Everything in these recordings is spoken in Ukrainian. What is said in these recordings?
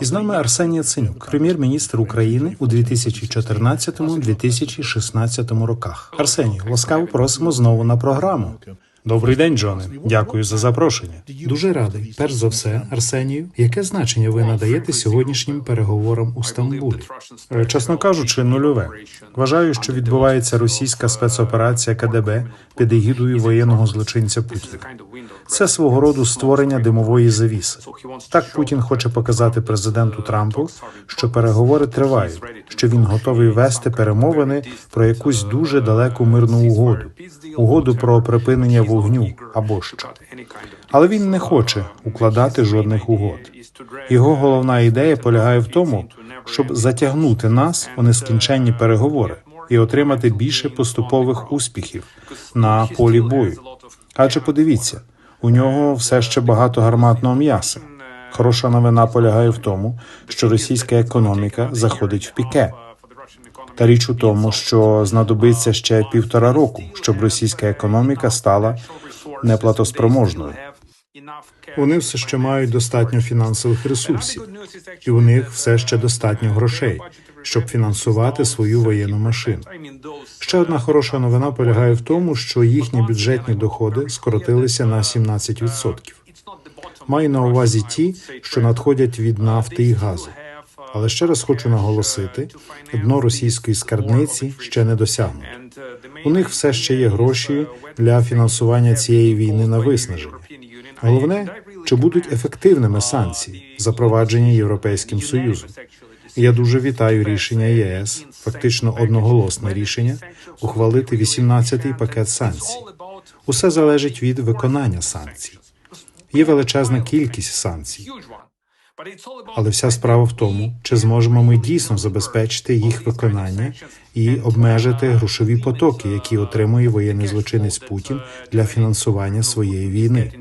І з нами Арсеній Яценюк, прем'єр-міністр України у 2014-2016 роках. Арсеній, ласкаво просимо знову на програму. Добрий день, Джоне. Дякую за запрошення. Дуже радий. Перш за все, Арсенію, яке значення ви надаєте сьогоднішнім переговорам у Стамбулі? Е, Чесно кажучи, нульове. Вважаю, що відбувається російська спецоперація КДБ під егідою воєнного злочинця Путіна. Це свого роду створення димової завіси. Так Путін хоче показати президенту Трампу, що переговори тривають, що він готовий вести перемовини про якусь дуже далеку мирну угоду, угоду про припинення вогню або що. Але він не хоче укладати жодних угод. Його головна ідея полягає в тому, щоб затягнути нас у нескінченні переговори і отримати більше поступових успіхів на полі бою. Адже подивіться, у нього все ще багато гарматного м'яса. Хороша новина полягає в тому, що російська економіка заходить в піке. Та річ у тому, що знадобиться ще півтора року, щоб російська економіка стала неплатоспроможною. Вони все ще мають достатньо фінансових ресурсів, і у них все ще достатньо грошей, щоб фінансувати свою воєнну машину. Ще одна хороша новина полягає в тому, що їхні бюджетні доходи скоротилися на 17%. Маю на увазі ті, що надходять від нафти і газу. Але ще раз хочу наголосити: дно російської скарбниці ще не досягнуто. У них все ще є гроші для фінансування цієї війни на виснаження. Головне, чи будуть ефективними санкції, запроваджені Європейським Союзом. Я дуже вітаю рішення ЄС, фактично одноголосне рішення, ухвалити 18-й пакет санкцій. Усе залежить від виконання санкцій. Є величезна кількість санкцій, але вся справа в тому, чи зможемо ми дійсно забезпечити їх виконання і обмежити грошові потоки, які отримує воєнний злочинець Путін для фінансування своєї війни.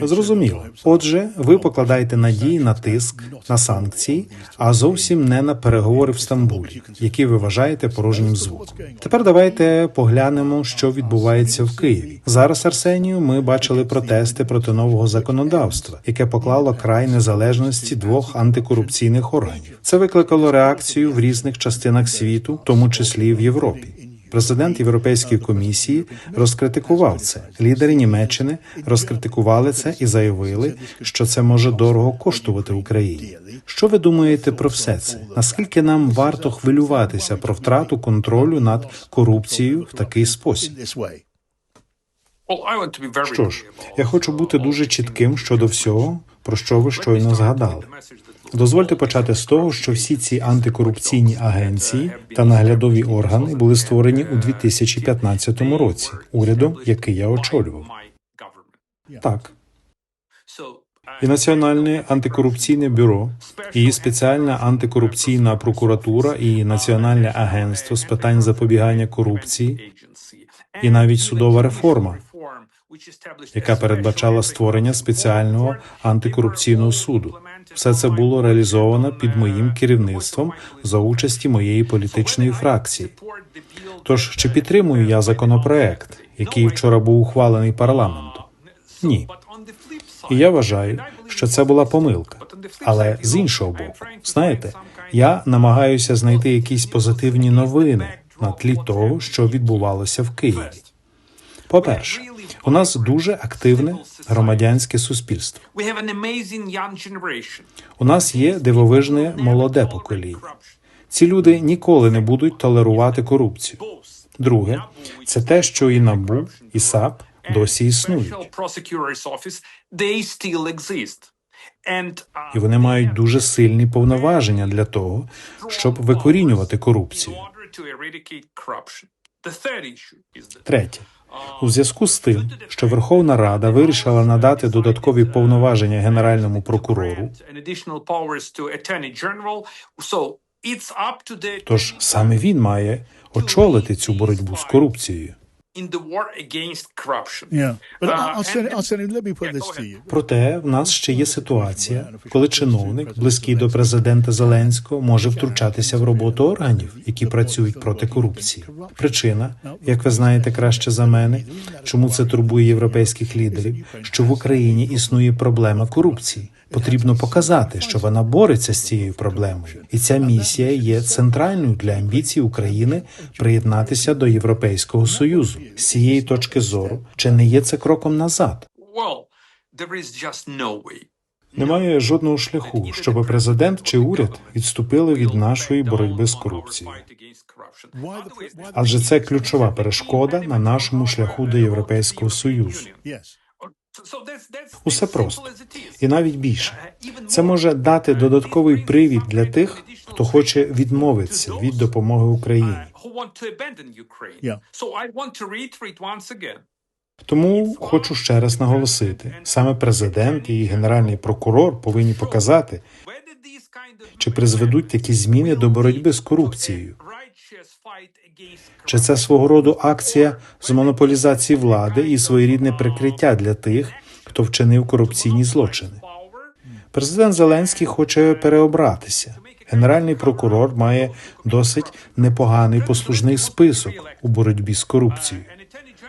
Зрозуміло. Отже, ви покладаєте надії на тиск, на санкції, а зовсім не на переговори в Стамбулі, які ви вважаєте порожнім звуком. Тепер давайте поглянемо, що відбувається в Києві. Зараз Арсенію ми бачили протести проти нового законодавства, яке поклало край незалежності двох антикорупційних органів. Це викликало реакцію в різних частинах світу, в тому числі в Європі. Президент Європейської комісії розкритикував це. Лідери Німеччини розкритикували це і заявили, що це може дорого коштувати Україні. Що ви думаєте про все це? Наскільки нам варто хвилюватися про втрату контролю над корупцією в такий спосіб? Що ж, я хочу бути дуже чітким щодо всього, про що ви щойно згадали. Дозвольте почати з того, що всі ці антикорупційні агенції та наглядові органи були створені у 2015 році урядом, який я очолював. Так, і Національне антикорупційне бюро, і спеціальна антикорупційна прокуратура, і Національне агентство з питань запобігання корупції, і навіть судова реформа, яка передбачала створення спеціального антикорупційного суду. Все це було реалізовано під моїм керівництвом за участі моєї політичної фракції. Тож чи підтримую я законопроект, який вчора був ухвалений парламентом? Ні. І я вважаю, що це була помилка. Але з іншого боку, знаєте, я намагаюся знайти якісь позитивні новини на тлі того, що відбувалося в Києві. По-перше, у нас дуже активне громадянське суспільство. У нас є дивовижне молоде покоління. Ці люди ніколи не будуть толерувати корупцію. Друге, це те, що і НАБУ, і САП досі існують. І вони мають дуже сильні повноваження для того, щоб викорінювати корупцію. Третє. У зв'язку з тим, що Верховна Рада вирішила надати додаткові повноваження генеральному прокурору, тож саме він має очолити цю боротьбу з корупцією. You. Проте в нас ще є ситуація, коли чиновник, близький до президента Зеленського, може втручатися в роботу органів, які працюють проти корупції. Причина, як ви знаєте краще за мене, чому це турбує європейських лідерів, що в Україні існує проблема корупції. Потрібно показати, що вона бореться з цією проблемою, і ця місія є центральною для амбіцій України приєднатися до Європейського союзу. З цієї точки зору, чи не є це кроком назад? Немає жодного шляху, щоб президент чи уряд відступили від нашої боротьби з корупцією. Адже це ключова перешкода на нашому шляху до Європейського союзу. Усе просто і навіть більше. Це може дати додатковий привід для тих, хто хоче відмовитися від допомоги Україні. Yeah. Тому хочу ще раз наголосити: саме президент і генеральний прокурор повинні показати, чи призведуть такі зміни до боротьби з корупцією. Чи це свого роду акція з монополізації влади і своєрідне прикриття для тих, хто вчинив корупційні злочини? Президент Зеленський хоче переобратися. Генеральний прокурор має досить непоганий послужний список у боротьбі з корупцією.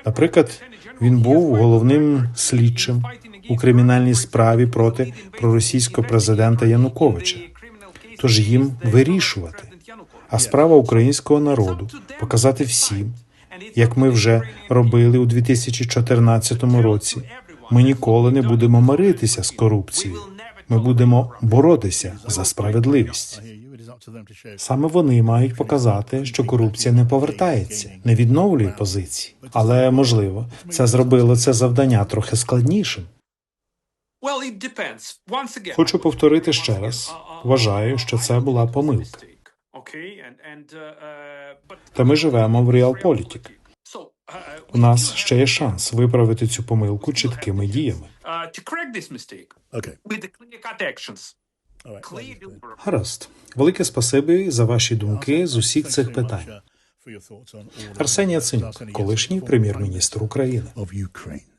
Наприклад, він був головним слідчим у кримінальній справі проти проросійського президента Януковича. Тож їм вирішувати. А справа українського народу показати всім, як ми вже робили у 2014 році. Ми ніколи не будемо миритися з корупцією. Ми будемо боротися за справедливість. Саме вони мають показати, що корупція не повертається, не відновлює позиції. Але можливо, це зробило це завдання трохи складнішим. Хочу повторити ще раз. Вважаю, що це була помилка. Та ми живемо в реалполітік. У нас ще є шанс виправити цю помилку чіткими діями. Гаразд, велике спасибі за ваші думки з усіх цих питань. Арсеній Яценюк, колишній прем'єр-міністр України.